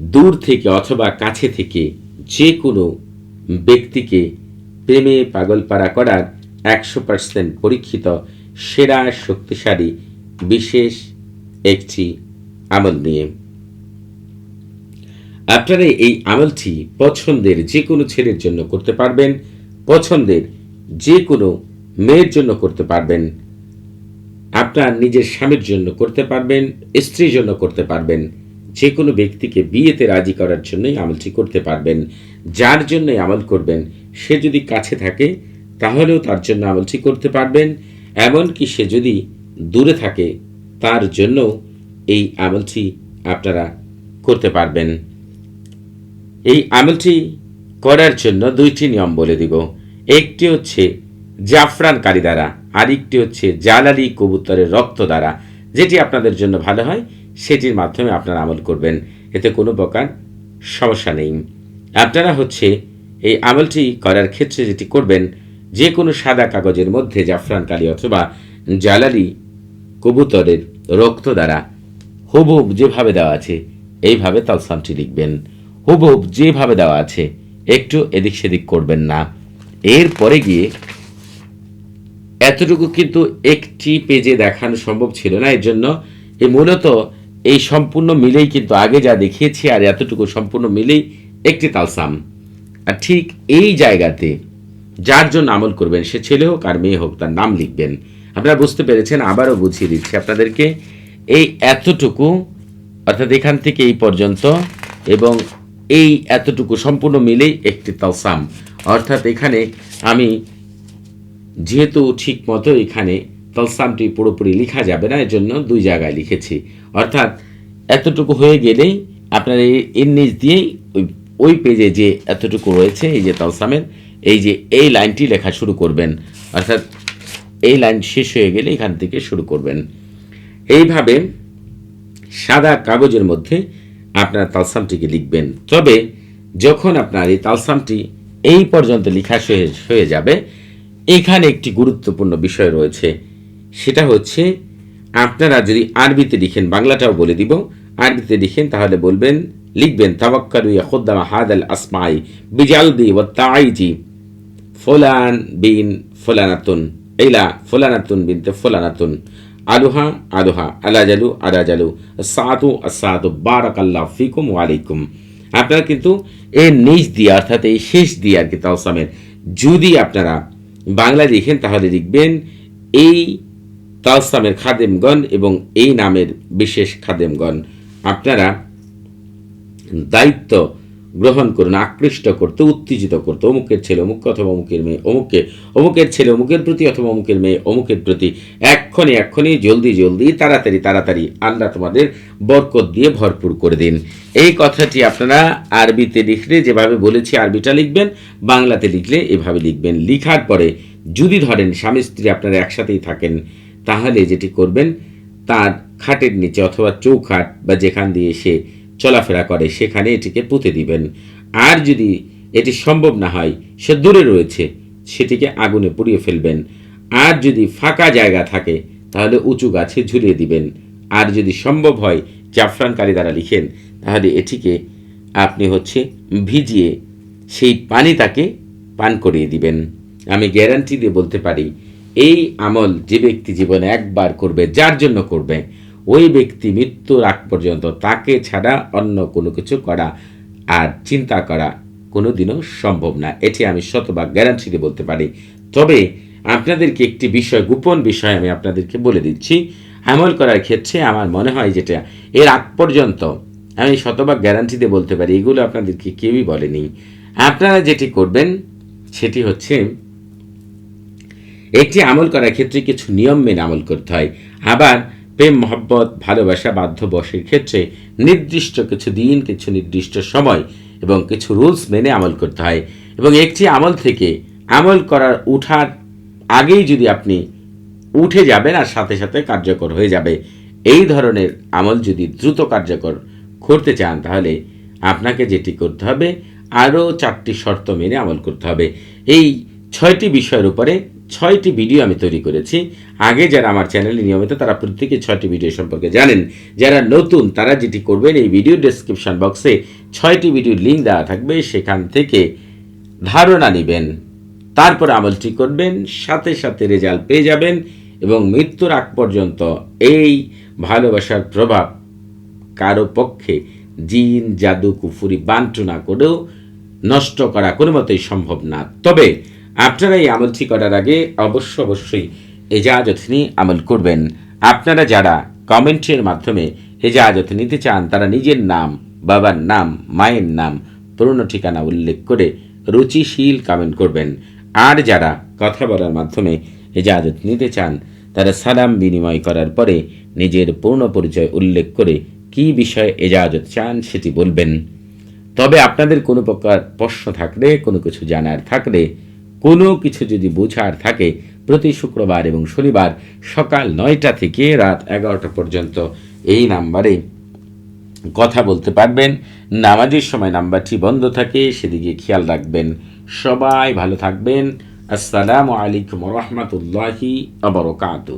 দূর থেকে অথবা কাছে থেকে যে কোনো ব্যক্তিকে প্রেমে পাগলপাড়া করার একশো পার্সেন্ট পরীক্ষিত, সেরা, শক্তিশালী, বিশেষ একটি আমল নিয়ে। আপনারা এই আমলটি পছন্দের যে কোনো ছেলের জন্য করতে পারবেন, পছন্দের যে কোনো মেয়ের জন্য করতে পারবেন, আপনার নিজের স্বামীর জন্য করতে পারবেন, স্ত্রীর জন্য করতে পারবেন। যে কোনো ব্যক্তিকে বিয়েতে রাজি করার জন্যই আমলটি করতে পারবেন। যার জন্য আমল করবেন, সে যদি কাছে থাকে, তাহলেও তার জন্য আমলটি করতে পারবেন। এমনকি সে যদি দূরে থাকে, তার জন্য এই আমলটি আপনারা করতে পারবেন। এই আমলটি করার জন্য দুইটি নিয়ম বলে দিব। একটি হচ্ছে জাফরান কারি দ্বারা, আরেকটি হচ্ছে জালালি কবুতরের রক্ত দ্বারা। যেটি আপনাদের জন্য ভালো হয়, সেটির মাধ্যমে আপনারা আমল করবেন। এতে কোনো প্রকার সমস্যা নেই। আপনারা হচ্ছে এই আমলটি করার ক্ষেত্রে যেটি করবেন, যে কোনো সাদা কাগজের মধ্যে জাফরান কালি অথবা জালালি কবুতরের রক্ত দ্বারা হুবহুব যেভাবে দেওয়া আছে, এইভাবে তালসামটি লিখবেন। হুবহুব যেভাবে দেওয়া আছে, একটু এদিক সেদিক করবেন না। এরপরে গিয়ে এতটুকু কিন্তু একটি পেজে দেখানো সম্ভব ছিল না, এর জন্য এই মূলত এই সম্পূর্ণ মিলেই কিন্তু আগে যা দেখিয়েছি আর এতটুকু সম্পূর্ণ মিলেই একটি তালসাম। আর ঠিক এই জায়গাতে যার জন্য আমল করবেন সে ছেলে হোক আর মেয়ে হোক, তার নাম লিখবেন। আপনারা বুঝতে পেরেছেন, আবারও বুঝিয়ে দিচ্ছি আপনাদেরকে, এই এতটুকু, অর্থাৎ এখান থেকে এই পর্যন্ত এবং এই এতটুকু সম্পূর্ণ মিলেই একটি তালসাম। অর্থাৎ এখানে আমি যেহেতু ঠিক মতো এখানে তলসামটি পুরোপুরি লেখা যাবে না এর জন্য দুই জায়গায় লিখেছি। অর্থাৎ এতটুকু হয়ে গেলেই আপনার এই এর নিচ দিয়েই ওই ওই পেজে যে এতটুকু রয়েছে, এই যে তলসামের এই যে এই লাইনটি লেখা শুরু করবেন। অর্থাৎ এই লাইন শেষ হয়ে গেলে এখান থেকে শুরু করবেন। এইভাবে সাদা কাগজের মধ্যে আপনার তালসামটিকে লিখবেন। তবে যখন আপনার এই তালসামটি এই পর্যন্ত লেখা শেষ হয়ে যাবে এখানে একটি গুরুত্বপূর্ণ বিষয় রয়েছে। সেটা হচ্ছে, আপনারা যদি আরবিতে লিখেন, বাংলাটাও বলে দিব, আরবিতে লিখেন, তাহলে বলবেন, লিখবেন, তাওয়াক্কালু ইয়াখুদ্দাম হাদ আল আসমাই বিজালদি ও তাইজি, ফোলান বিন ফোলানাতুন, ইলা ফোলানাতুন বিনতে ফোলানাতুন, আলুহা আলুহা, আলাজালু আলাজালু, সাদু আসাদু বারাক আল্লাহ ফিকুম ওয়ালাইকুম আপনারা কিন্তু এর নিচ দিয়ে, অর্থাৎ এই শেষ দিয়ে আর কি তাওসামের, যদি আপনারা বাংলা লিখেন তাহলে লিখবেন এই তালসামের খাদেমগণ এবং এই নামের বিশেষ খাদেমগণ। আপনারা দায়িত্ব গ্রহণ করুন, আকৃষ্ট করতে, উত্তেজিত করতে, অমুকের ছেলে, অমুক অথবা অমুকের মেয়ে, অমুককে, অমুকের ছেলে, অমুকের প্রতি অথবা অমুকের মেয়ে, অমুকের প্রতি এক্ষণে এক্ষণে, জলদি জলদি, তাড়াতাড়ি তাড়াতাড়ি আল্লাহ তোমাদের বরকত দিয়ে ভরপুর করে দিন। এই কথাটি আপনারা আরবিতে লিখলে, যেভাবে বলেছি, আরবিটা লিখবেন, বাংলাতে লিখলে এভাবে লিখবেন। লিখার পরে যদি ধরেন স্বামী, স্ত্রী আপনারা একসাথেই থাকেন, তাহলে যেটি করবেন, তার খাটের নিচে অথবা চৌখাট বা যেখান দিয়ে সে চলাফেরা করে, সেখানে এটিকে পুঁতে দিবেন। আর যদি এটি সম্ভব না হয়, সে দূরে রয়েছে, সেটিকে আগুনে পুড়িয়ে ফেলবেন। আর যদি ফাঁকা জায়গা থাকে, তাহলে উঁচু গাছে ঝুলিয়ে দিবেন। আর যদি সম্ভব হয়, জাফরানকারী দ্বারা লিখেন, তাহলে এটিকে আপনি হচ্ছে ভিজিয়ে সেই পানি তাকে পান করিয়ে দিবেন। আমি গ্যারান্টি দিয়ে বলতে পারি, এই আমল যে ব্যক্তি জীবনে একবার করবে, যার জন্য করবে ওই ব্যক্তি মৃত্যুর আগ পর্যন্ত তাকে ছাড়া অন্য কোনো কিছু করা আর চিন্তা করা কোনো দিনও সম্ভব না। এটি আমি শতভাগ গ্যারান্টি দিয়ে বলতে পারি। তবে আপনাদেরকে একটি বিষয়, গোপন বিষয় আমি আপনাদেরকে বলে দিচ্ছি। আমল করার ক্ষেত্রে আমার মনে হয় যেটা এর আগ পর্যন্ত আমি শতভাগ গ্যারান্টি দিয়ে বলতে পারি, এগুলো আপনাদেরকে কেউই বলেনি। আপনারা যেটি করবেন সেটি হচ্ছে একটি আমল করার ক্ষেত্রে কিছু নিয়ম মেনে আমল করতে হয়। আবার প্রেম, মহব্বত, ভালোবাসা বাধ্যবসের ক্ষেত্রে নির্দিষ্ট কিছু দিন, কিছু নির্দিষ্ট সময় এবং কিছু রুলস মেনে আমল করতে হয়। এবং একটি আমল থেকে আমল করার উঠার আগেই যদি আপনি উঠে যাবেন আর সাথে সাথে কার্যকর হয়ে যাবে, এই ধরনের আমল যদি দ্রুত কার্যকর করতে চান, তাহলে আপনাকে যেটি করতে হবে, আরও চারটি শর্ত মেনে আমল করতে হবে। এই ছয়টি বিষয়ের উপরে ছয়টি ভিডিও আমি তৈরি করেছি। আগে যারা আমার চ্যানেলে নিয়মিত, তারা প্রত্যেকে ছয়টি ভিডিও সম্পর্কে জানেন। যারা নতুন, তারা যেটি করবেন, এই ভিডিও ডেসক্রিপশন বক্সে ছয়টি ভিডিওর লিঙ্ক দেওয়া থাকবে। সেখান থেকে ধারণা নেবেন। তারপর আমলটি করবেন, সাথে সাথে রেজাল্ট পেয়ে যাবেন এবং মৃত্যুর আগ পর্যন্ত এই ভালোবাসার প্রভাব কারও পক্ষে জিন, জাদু, কুফুরি বান্টু না করেও নষ্ট করা কোনো মতেই সম্ভব না। তবে আপনারা এই আমলটি করার আগে অবশ্য অবশ্যই এজাজত নিয়ে আমল করবেন। আপনারা যারা কমেন্টের মাধ্যমে এজাজত নিতে চান, তারা নিজের নাম, বাবার নাম, মায়ের নাম, পুরনো ঠিকানা উল্লেখ করে রুচিশীল কমেন্ট করবেন। আর যারা কথা বলার মাধ্যমে এজাজত নিতে চান, তারা সালাম বিনিময় করার পরে নিজের পূর্ণ পরিচয় উল্লেখ করে কী বিষয়ে এজাজত চান সেটি বলবেন। তবে আপনাদের কোনো প্রকার প্রশ্ন থাকলে, কোনো কিছু জানার থাকলে কোনো কিছু যদি বোঝার থাকে, প্রতি শুক্রবার এবং শনিবার সকাল নয়টা থেকে রাত এগারোটা পর্যন্ত এই নাম্বারে কথা বলতে পারবেন। নামাজের সময় নাম্বারটি বন্ধ থাকে, সেদিকে খেয়াল রাখবেন। সবাই ভালো থাকবেন। আসসালামু আলাইকুম রহমতুল্লাহি আবরকাতু